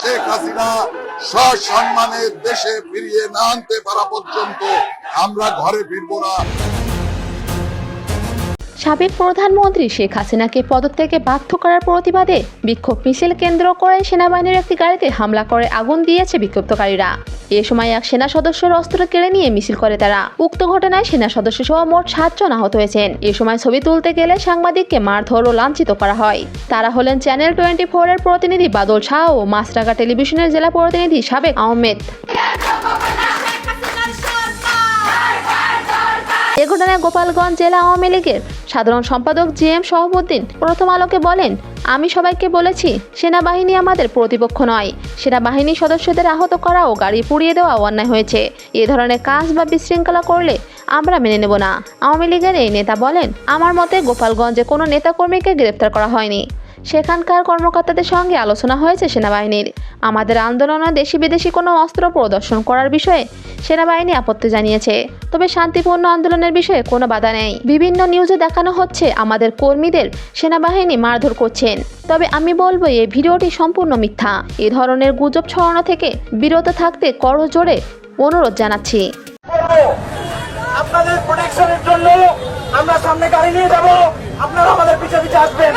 শেখ হাসিনা সসম্মানে দেশে ফিরিয়ে না আনতে পারা পর্যন্ত আমরা ঘরে ফিরবো না। সাবেক প্রধানমন্ত্রী শেখ হাসিনাকে পদত্যাগে বাধ্য করার প্রতিবাদে বিক্ষোভ মিছিল কেন্দ্র করে সেনাবাহিনীর একটি গাড়িতে হামলা করে আগুন দিয়েছে বিক্ষুব্ধকারীরা। এ সময় এক সেনা সদস্যের অস্ত্র কেড়ে নিয়ে মিছিল করে তারা। উক্ত ঘটনায় সেনা সদস্য সহ মোট সাতজন আহত হয়েছেন। এ সময় ছবি তুলতে গেলে সাংবাদিককে মারধর ও লাঞ্ছিত করা হয়। তারা হলেন চ্যানেল টোয়েন্টি এর প্রতিনিধি বাদল শাহ ও মাছরাগা টেলিভিশনের জেলা প্রতিনিধি সাবেক আহমেদ। এ গোপালগঞ্জ জেলা আওয়ামী লীগের সাধারণ সম্পাদক জি এম সহবুদ্দিন প্রথম আলোকে বলেন, আমি সবাইকে বলেছি, সেনাবাহিনী আমাদের প্রতিপক্ষ নয়। সেনাবাহিনী সদস্যদের আহত করা ও গাড়ি পুড়িয়ে দেওয়া অন্যায় হয়েছে। এ ধরনের কাজ বা বিশৃঙ্খলা করলে আমরা মেনে নেব না। আওয়ামী লীগের এই নেতা বলেন, আমার মতে গোপালগঞ্জে কোনো নেতাকর্মীকে গ্রেপ্তার করা হয়নি। সেখানকার কর্মকর্তাদের সঙ্গে আলোচনা হয়েছে সেনাবাহিনীর। আমাদের আন্দোলনে দেশি বিদেশি কোনো অস্ত্র প্রদর্শন করার বিষয়ে সেনাবাহিনী আপত্তি জানিয়েছে। তবে শান্তিপূর্ণ আন্দোলনের বিষয়ে কোনো বাধা নেই। বিভিন্ন নিউজে দেখানো হচ্ছে আমাদের কর্মীদের সেনাবাহিনী মারধর করছেন। তবে আমি বলব, এই ভিডিওটি সম্পূর্ণ মিথ্যা। এ ধরনের গুজব ছড়ানো থেকে বিরত থাকতে করজোড়ে অনুরোধ জানাচ্ছি। আপনাদের প্রোটেকশনের জন্য আমরা সামনে গাড়ি নিয়ে যাব। আপনারা আমাদের পিছে পিছে আসবেন।